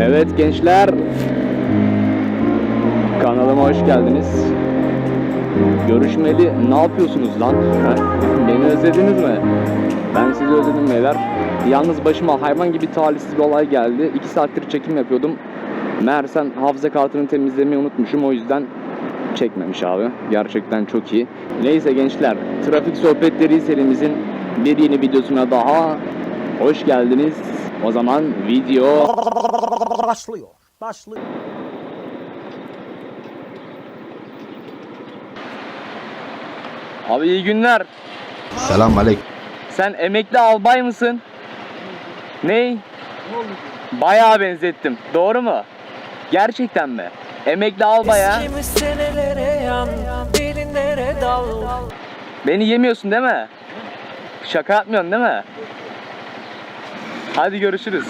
Evet gençler. Kanalıma hoş geldiniz. Görüşmeli ne yapıyorsunuz lan? Ha? Beni özlediniz mi? Ben sizi özledim beyler. Yalnız başıma hayvan gibi talihsiz bir olay geldi. 2 saattir çekim yapıyordum. Meğersem hafıza kartını temizlemeyi unutmuşum o yüzden çekmemiş abi. Gerçekten çok iyi. Neyse gençler, trafik sohbetleri serimizin bir yeni videosuna daha hoş geldiniz. O zaman video Başlıyor. Başlıyor. Abi iyi günler. Selam aleyküm. Sen emekli albay mısın? Ney? Bayağı benzettim. Doğru mu? Gerçekten mi? Emekli albaya. Beni yemiyorsun değil mi? Şaka yapmıyorsun değil mi? Hadi görüşürüz.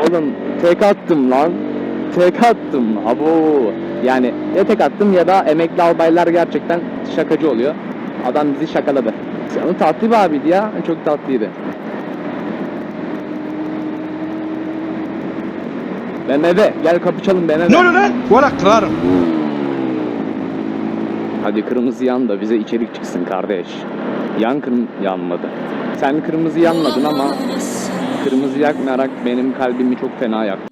Oğlum tek attım lan. Tek attım. Abo. Yani ya tek attım ya da emekli albaylar gerçekten şakacı oluyor. Adam bizi şakaladı. Onun tatlı bir abiydi ya. Çok tatlıydı. BMW gel kapı çalın BMW. Ne oluyor lan? Valla kırarım. Hadi kırmızı yan da bize içerik çıksın kardeş. Yan kırm yanmadı. Sen kırmızı yanmadın ama kırmızı yakmayarak benim kalbimi çok fena yaktı.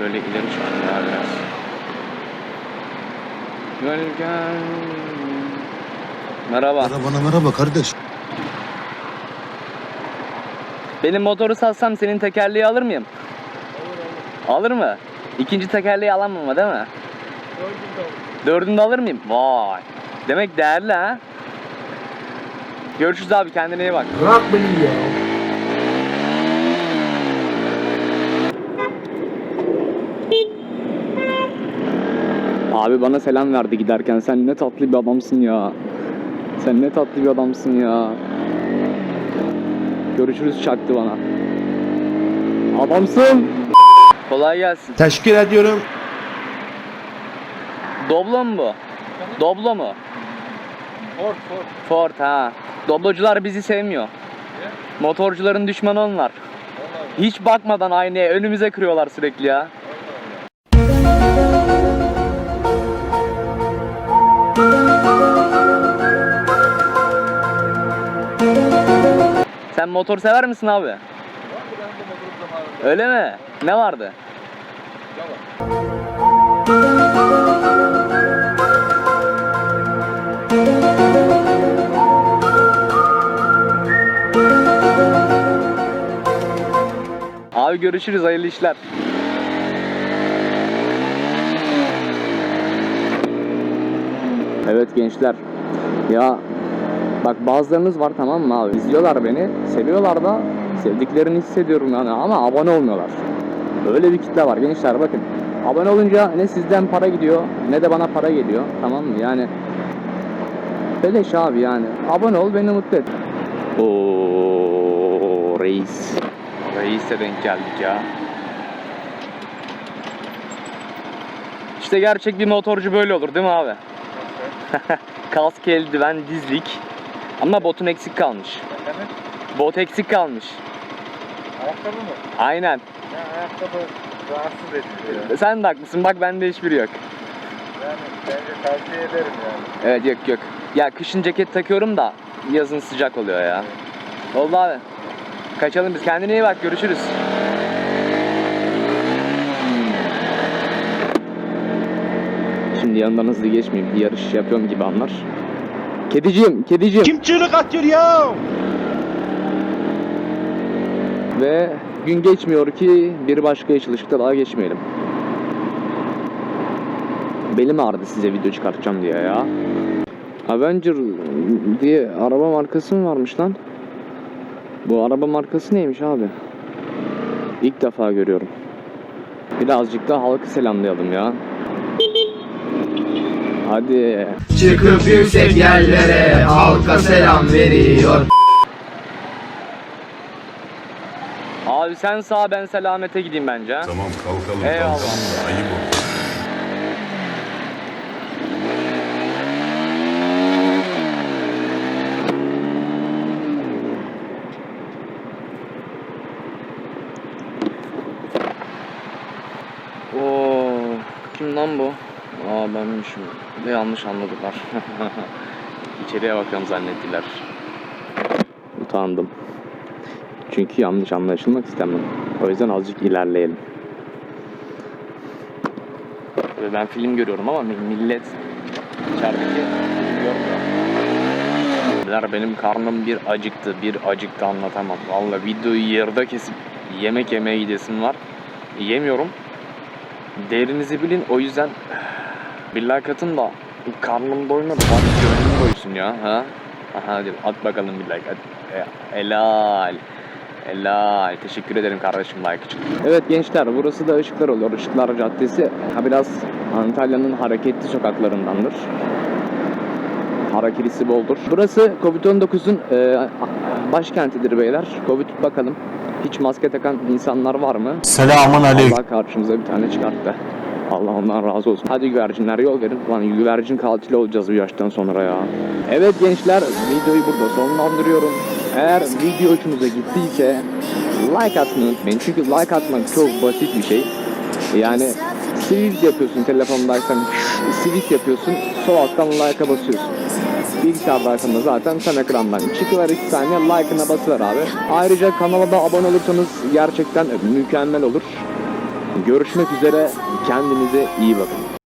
Böyle ileri şu an ya biraz. Gölgen... Merhaba. Merhaba merhaba kardeş. Benim motoru satsam senin tekerleği alır mıyım? Alır mı? İkinci tekerleği alamam ama değil mi? Dördünü de alır mıyım? Vay. Demek değerli ha? Görüşürüz abi kendine iyi bak. Bırak beni ya. Abi bana selam verdi giderken. Sen ne tatlı bir adamsın ya. Sen ne tatlı bir adamsın ya. Görüşürüz çaktı bana. Adamsın. Kolay gelsin. Teşekkür ediyorum. Doblo mu bu? Doblo mu? Ford, Ford. Ford ha. Doblocular bizi sevmiyor. Motorcuların düşmanı onlar. Hiç bakmadan aynaya önümüze kırıyorlar sürekli ya. Sen motor sever misin abi? Öyle mi? Ne vardı? Abi görüşürüz hayırlı işler. Evet gençler. Ya bak bazılarınız var tamam mı abi? İzliyorlar beni. Seviyorlar da sevdiklerini hissediyorum yani ama abone olmuyorlar. Öyle bir kitle var gençler bakın. Abone olunca ne sizden para gidiyor ne de bana para geliyor. Tamam mı? Yani beleş abi yani. Abone ol beni mutlu et. Oo reis. Reis'e denk geldik ya. İşte gerçek bir motorcu böyle olur değil mi abi? Kask, eldiven, dizlik. Ama botun eksik kalmış. Bot eksik kalmış. Ayakkabı mı? Aynen. Ya ayakkabı rahatsız edici ya. Sen de haklısın bak bende hiçbiri yok. Yani bence tavsiye ederim yani. Evet yok yok. Ya kışın ceket takıyorum da yazın sıcak oluyor ya. Oldu abi. Kaçalım biz. Kendine iyi bak. Görüşürüz. Şimdi yanından hızlı geçmeyeyim. Bir yarış yapıyorum gibi anlar. Kediciğim, kediciğim. Kim çığlık atıyor ya? Ve gün geçmiyor ki bir başka yaşılışıkta daha geçmeyelim. Belim ağrıdı size video çıkartacağım diye ya. Avenger diye araba markası mı varmış lan? Bu araba markası neymiş abi? İlk defa görüyorum. Birazcık da halkı selamlayalım ya. Hadi. Çıkıp yüksek yerlere halka selam veriyor. Abi sen sağ ben selamete gideyim bence ha. Tamam kalkalım. Eyvallah. kalkalım. Ayıp oldu. Kim lan bu? Aa benmişim. Ne yanlış anladılar. İçeriye bakıyorum zannettiler. Utandım. Çünkü yanlış anlaşılmak istemem. O yüzden azıcık ilerleyelim. Ve ben film görüyorum ama millet içerideki görmüyor. Benim karnım bir acıktı, bir acıktı anlatamam. Vallahi videoyu yarıda kesip yemek yemeye gidesim var. Yemiyorum. Değerinizi bilin o yüzden bir like atın da karnım doymadı bari gönlüm doysun ya ha. Aha hadi at bakalım bir like. E, Helal. Helal. Teşekkür ederim kardeşim like için. Evet gençler burası da Işıklar oluyor. Işıklar Caddesi ha biraz Antalya'nın hareketli sokaklarındandır. Hareketlisi boldur. Burası Covid-19'un e, başkentidir beyler. Covid bakalım. Hiç maske takan insanlar var mı? Selamun aleyküm. Allah karşımıza bir tane çıkarttı. Allah ondan razı olsun. Hadi güvercinler yol verin. Lan güvercin katili olacağız bu yaştan sonra ya. Evet gençler videoyu burada sonlandırıyorum. Eğer video hoşunuza gittiyse like atmayı unutmayın. Çünkü like atmak çok basit bir şey. Yani switch yapıyorsun telefondaysan switch yapıyorsun sol alttan like'a basıyorsun. Bilgisayardaysan da zaten sen ekrandan çıkıver 2 saniye like'ına basıver abi. Ayrıca kanala da abone olursanız gerçekten mükemmel olur. Görüşmek üzere. Kendinize iyi bakın.